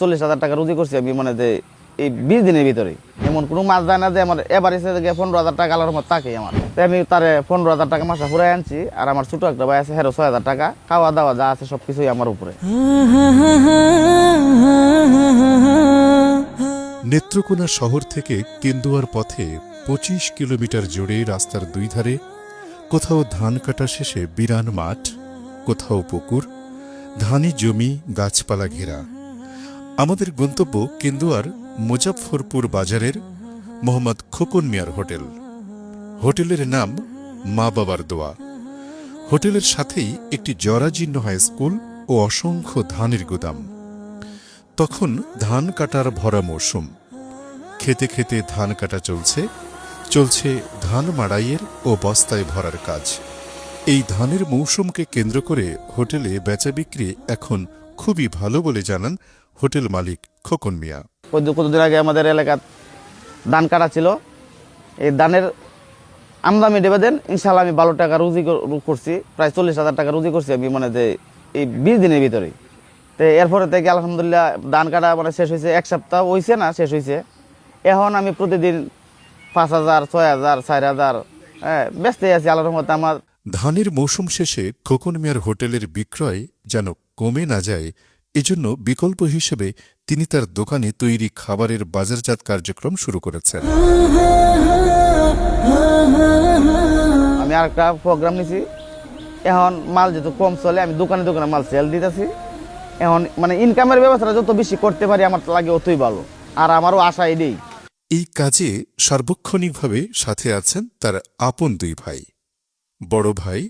চল্লিশ হাজার টাকা রুজি করছি আমি মানে যে এই বিশ দিনের ভিতরে। এমন কোনো মাছ দেয় না যে আমার এবার এসে গিয়ে পনেরো হাজার টাকা আলার মতো থাকে আমার। তাই আমি তারে পনেরো হাজার টাকা মাসা ফুরাই আনছি, আর আমার ছোট একটা ভাই আছে, হেরো ছয় হাজার টাকা। খাওয়া দাওয়া যা আছে সব কিছুই আমার উপরে। নেত্রকোনা শহর থেকে কেন্দুয়ার পথে পঁচিশ কিলোমিটার জুড়ে রাস্তার দুই ধারে, কোথাও ধান কাটা শেষে বিরান মাঠ, কোথাও পুকুর, ধানি জমি, গাছপালা ঘেরা। আমাদের গন্তব্য কেন্দুয়ার মুজাফফরপুর বাজারের মোহাম্মদ খোকন মিয়ার হোটেল। হোটেলের নাম মা বাবার দোয়া। হোটেলের সাথেই একটি জরাজীর্ণ হাই স্কুল ও অসংখ্য ধানের গুদাম। তখন ধান কাটার ভরা মৌসুম। খেতে খেতে ধান কাটা চলছে চলছে ধান মাড়াইয়ের ও বস্তায় ভরার কাজ। এই ধানের মৌসুমকে কেন্দ্র করে হোটেলে বেচা বিক্রি এখন খুবই ভালো বলে জানান হোটেল মালিক খোকন মিয়া। কত- কতদিন আগে আমাদের এলাকার ধান কাটা ছিল। এই ধানের আমদামি দেবে দেন ইনশাল্লাহ আমি বারো টাকা রুজি করছি প্রায় চল্লিশ হাজার টাকা রুজি করছি আমি মানে যে এই বিশ দিনের ভিতরে তো এরপরে থেকে আলহামদুলিল্লাহ ধান কাটা মানে শেষ হয়েছে এক সপ্তাহ হয়েছে না শেষ হয়েছে এখন আমি প্রতিদিন পাঁচ হাজার ছয় হাজার চার হাজার হ্যাঁ ব্যস্ত আছি আল্লাহর মতো আমার। ধানের মৌসুম শেষে খোকন মিয়ার হোটেলের বিক্রয় যেন কমে না যায় এজন্য বিকল্প হিসেবে তিনি তার দোকানে তৈরি খাবারের বাজারজাত কার্যক্রম শুরু করেছেন। আমি আর একটা প্রোগ্রাম নিছি। এখন মাল যেহেতু কম চলে আমি দোকানে দোকানে মাল সেল দিতেছি। এখন মানে ইনকামের ব্যবস্থাটা যত বেশি করতে পারি আমার লাগে অতই ভালো। আর আমারও আশা এটাই এই কাজে সার্বক্ষণিকভাবে সাথে আছেন তার আপন দুই ভাই। বড় ভাই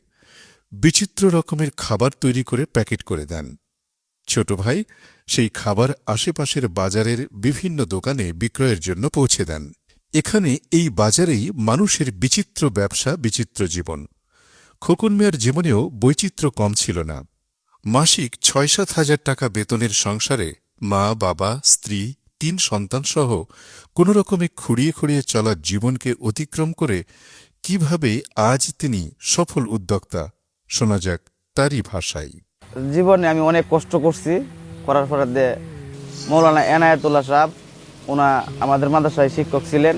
বিচিত্র রকমের খাবার তৈরি করে প্যাকেট করে দেন। ছোট ভাই সেই খাবার আশেপাশের বাজারের বিভিন্ন দোকানে বিক্রয়ের জন্য পৌঁছে দেন। এখানে এই বাজারেই মানুষের বিচিত্র ব্যবসা, বিচিত্র জীবন। খোকন মিয়ার জীবনেও বৈচিত্র্য কম ছিল না। মাসিক ছয় সাত হাজার টাকা বেতনের সংসারে মা, বাবা, স্ত্রী, তিন সন্তানসহ কোনো রকমে খুঁড়িয়ে খুঁড়িয়ে চলা জীবনকে অতিক্রম করে কীভাবে আজ তিনি সফল উদ্যোক্তা, শোনা যাক তারই ভাষায়। জীবনে আমি অনেক কষ্ট করছি। করার পরে মৌলানা এনায়েতুল্লাহ সাহেব ওনা আমাদের মাদ্রাসায় শিক্ষক ছিলেন।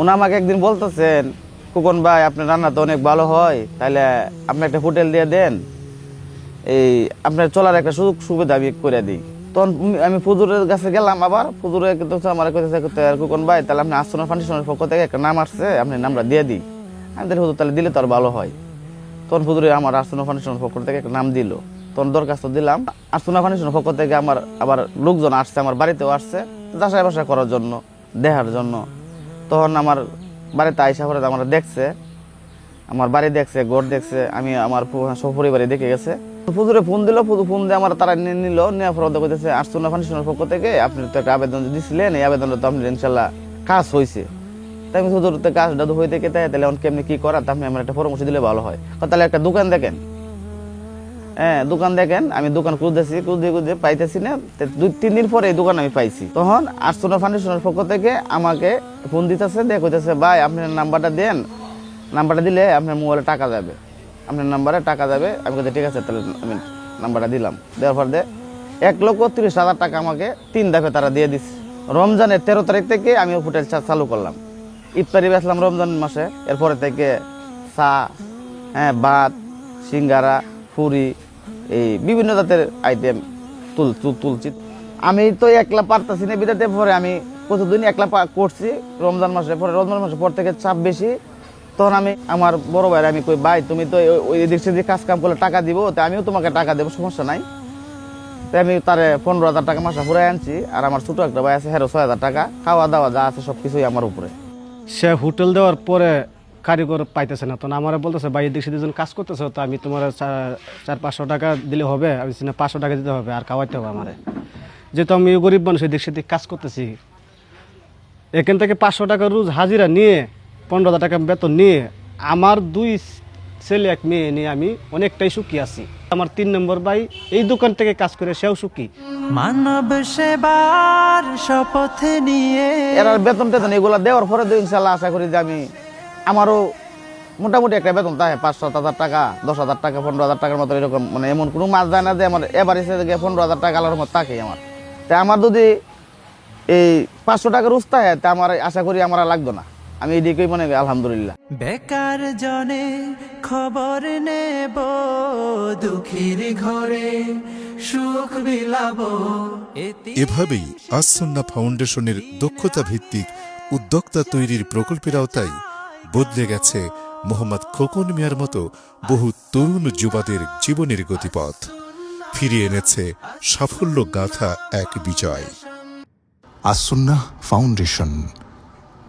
ওনা আমাকে একদিন বলতেছেন কুকন ভাই আপনার রান্না তো অনেক ভালো হয় তাহলে আপনি একটা হোটেল দিয়ে দেন। এই আপনার চলার একটা সুযোগ সুবিধা আমি করে দিই। তখন আমি ফুজুরের কাছে গেলাম আবার। ফুজুরে কিন্তু আমার কইতেছে কইতে, কুকন ভাই তাহলে আপনি আসনের ফাউন্ডেশনের পক্ষ থেকে একটা নাম আসছে আপনি নামটা দিয়ে দিই। আমি তাহলে হুজুর তাহলে দিলে তো আর ভালো হয়। তখন ফুদুরে আমার আর্সেনা ফাউন্ডেশনের পক্ষ থেকে একটা নাম দিল। তখন দরখাস্ত দিলাম আর্সেনা ফাউন্ডেশনের পক্ষ থেকে আমার, আবার লোকজন আসছে, আমার বাড়িতেও আসছে, যাচাই বাসাই করার জন্য, দেখার জন্য। তখন আমার বাড়িতে আইসা করে আমার দেখছে, আমার বাড়ি দেখছে, ঘর দেখছে, আমি আমার সপরিবারে দেখে গেছে। ফুজুরে ফোন দিল ফোন দিয়ে আমার তারা নিয়ে নিল নেওয়া পর কইতেছে আর্সেনা ফাউন্ডেশনের পক্ষ থেকে আপনি তো একটা আবেদন দিছিলেন, এই আবেদনটা তো আপনি ইনশাল্লাহ কাজ হয়েছে তাই আমি কাজ দাদু হয়ে থেকে তাই তাহলে এখন কেমনি কি করা তা আপনি আমার একটা পরামর্শ দিলে ভালো হয়। তাহলে একটা দোকান দেখেন। হ্যাঁ দোকান দেখেন, আমি দোকান খুঁজতেছি, খুঁজতে খুঁজতে পাইতেছি না। দুই, তিন দিন পরে এই দোকান আমি পাইছি। তখন আর্টসোনা ফাউন্ডেশনের পক্ষ থেকে আমাকে ফোন দিতেছে, দিয়ে কইতেছে, ভাই, আপনার নাম্বারটা দেন। নাম্বারটা দিলে আপনার মোবাইলে টাকা যাবে। আপনার নাম্বারে টাকা যাবে। আমি বলতে ঠিক আছে, তাহলে আমি নাম্বারটা দিলাম। দেওয়ার পর দিয়ে এক লক্ষ তিরিশ হাজার টাকা আমাকে তিন ধাপে তারা দিয়ে দিচ্ছে রমজানের তেরো তারিখ থেকে আমি হোটেল চালু করলাম। ইফতারি বেচলাম রমজান মাসে, এরপরে থেকে চা হ্যাঁ ভাত, সিঙ্গারা ফুরি এই বিভিন্ন জাতের আইটেম তুল, তুল- তুলছি। আমি তো একলা পারতাছি না বিদাতে, পরে আমি কতদিন একলা করছি রমজান মাসে। পরে রমজান মাসের পর থেকে চাপ বেশি। তখন আমি, আমার বড় ভাইয়ের আমি কই, ভাই, তুমি তো ওই- এদিক সেদিক কাজ কাম করলে টাকা দিব, তো আমিও তোমাকে টাকা দেবো, সমস্যা নাই। তো আমি তারে পনেরো হাজার টাকা মাসা ফুরাই আনছি। আর আমার ছোটো একটা ভাই আছে হেরো ছয় হাজার টাকা। খাওয়া দাওয়া যা আছে সব কিছুই আমার উপরে। সে হোটেল দেওয়ার পরে কারিগর পাইতেছে না। তখন আমার বলতেছে এদিক সেদিক যখন কাজ করতেছে, তো আমি তোমার চার পাঁচশো টাকা দিলে হবে, আমি সেখানে পাঁচশো টাকা দিতে হবে, আর খাওয়াইতে হবে আমার। যেহেতু আমি গরিব মানুষ, এদিক সেদিক কাজ করতেছি। এখান থেকে পাঁচশো টাকা রোজ হাজিরা নিয়ে, পনেরো হাজার টাকা বেতন নিয়ে, আমার দুই ছেলে এক মেয়ে নিয়ে আমি অনেকটাই সুখী আছি। আমার তিন নম্বর ভাই এই দোকান থেকে কাজ করে সেও সুখী। মানব সেবার শপথ নিয়ে এরা বেতন টেতন এগুলো দেওয়ার পরে তো ইনশাল্লাহ আশা করি যে আমি আমারও মোটামুটি একটা বেতন থাকে পাঁচ সাত হাজার টাকা দশ হাজার টাকা পনেরো হাজার টাকার মতো এরকম মানে এমন কোনো মাছ দেয় না যে আমার এবার এসে গিয়ে পনেরো হাজার টাকা আলার মতো তাকেই আমার। তা আমার যদি এই পাঁচশো টাকার উস্তাহ তা আমার আশা করি আমার আর লাগতো না। আমি এদিকেই মনে করি আলহামদুলিল্লাহ। বেকার জনে খবর নেব দুঃখীর ঘরে সুখ বিলাবো। এভাবেই আসন্না ফাউন্ডেশনের দক্ষতা ভিত্তিক উদ্যোক্তা তৈরির প্রকল্পের আওতায় বদলে গেছে মোহাম্মদ খোকন মিয়ার মতো বহু তরুণ যুবাদের জীবনের গতিপথ। ফিরিয়ে এনেছে সাফল্য গাথা এক বিজয়। আসুন্না ফাউন্ডেশন।